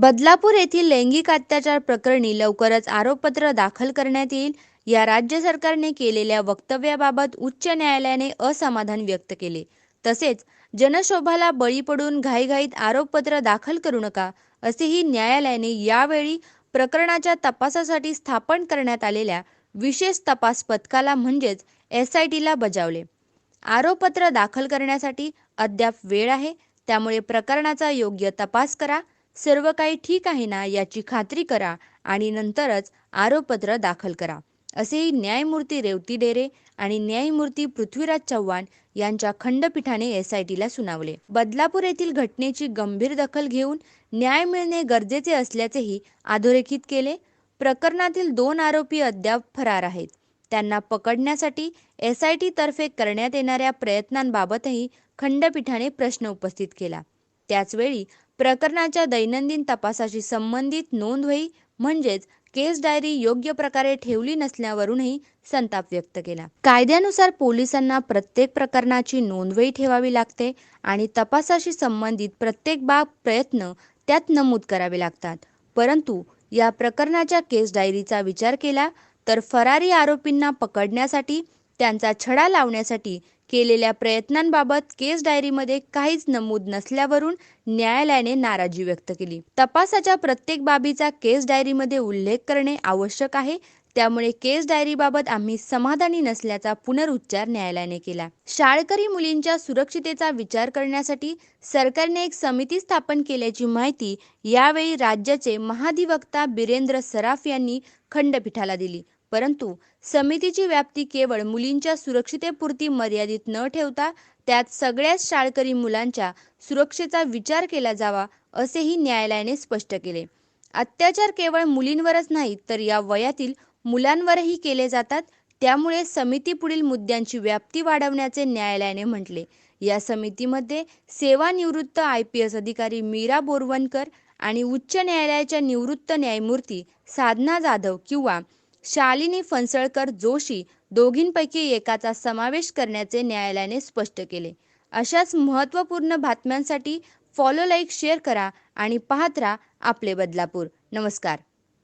बदलापूर येथील लैंगिक अत्याचार प्रकरणी लवकरच आरोपपत्र दाखल करण्यात येईल. या राज्य सरकारने केलेल्या वक्तव्याबाबत उच्च न्यायालयाने असमाधान व्यक्त केले. तसेच जनशोभाला बळी पडून घाईघाईत आरोपपत्र दाखल करू नका असेही न्यायालयाने यावेळी प्रकरणाच्या तपासासाठी स्थापन करण्यात आलेल्या विशेष तपास पथकाला म्हणजेच एस आय टीला बजावले. आरोपपत्र दाखल करण्यासाठी अद्याप वेळ आहे त्यामुळे प्रकरणाचा योग्य तपास करा. सर्व काही ठीक आहे ना याची खात्री करा आणि नंतरच आरोपपत्र दाखल करा. असेही न्यायमूर्ती रेवती डेरे आणि न्यायमूर्ती पृथ्वीराज चव्हाण यांच्या खंडपीठाने एस आय टीला सुनावले. बदलापूर येथील घटनेची गंभीर दखल घेऊन न्याय मिळणे गरजेचे असल्याचेही अधोरेखित केले. प्रकरणातील दोन आरोपी अद्याप फरार आहेत. त्यांना पकडण्यासाठी एस आय टी तर्फे करण्यात येणाऱ्या प्रयत्नांबाबतही खंडपीठाने प्रश्न उपस्थित केला. त्याचवेळी प्रकरणाच्या दैनंदिन तपासाशी संबंधित नोंदवही म्हणजेच केस डायरी योग्य प्रकारे ठेवली नसल्यावरूनही संताप व्यक्त केला. कायद्यानुसार पोलिसांना प्रत्येक प्रकरणाची नोंदवही ठेवावी लागते आणि तपासाशी संबंधित प्रत्येक बाब प्रयत्न त्यात नमूद करावे लागतात. परंतु या प्रकरणाच्या केस डायरीचा विचार केला तर फरारी आरोपींना पकडण्यासाठी त्यांचा छडा लावण्यासाठी केलेल्या प्रयत्नांबाबत केस डायरीमध्ये काहीच नमूद नसल्यावरून न्यायालयाने नाराजी व्यक्त केली. तपासाच्या प्रत्येक बाबीचा केस डायरीमध्ये उल्लेख करणे आवश्यक आहे. त्यामुळे केस डायरीबाबत आम्ही समाधानी नसल्याचा पुनरुच्चार न्यायालयाने केला. शाळकरी मुलींच्या सुरक्षितेचा विचार करण्यासाठी सरकारने एक समिती स्थापन केल्याची माहिती यावेळी राज्याचे महाधिवक्ता बिरेंद्र सराफ यांनी खंडपीठाला दिली. परंतु समितीची व्याप्ती केवळ मुलींच्या सुरक्षितेपुरती मर्यादित न ठेवता त्यात सगळ्याच शाळकरी मुलांच्या सुरक्षेचा विचार केला जावा असेही न्यायालयाने स्पष्ट केले. अत्याचार केवळ मुलींवरच नाही तर या वयातील मुलांवरही केले जातात. त्यामुळे समिती पुढील मुद्द्यांची व्याप्ती वाढवण्याचे न्यायालयाने म्हटले. या समितीमध्ये सेवानिवृत्त आय पी एस अधिकारी मीरा बोरवणकर आणि उच्च न्यायालयाच्या निवृत्त न्यायमूर्ती साधना जाधव किंवा शालिनी फणसळकर जोशी दोघींपैकी एकाचा समावेश करण्याचे न्यायालयाने स्पष्ट केले. अशाच महत्त्वपूर्ण बातम्यांसाठी फॉलो लाईक शेअर करा आणि पाहत राहा आपले बदलापूर. नमस्कार.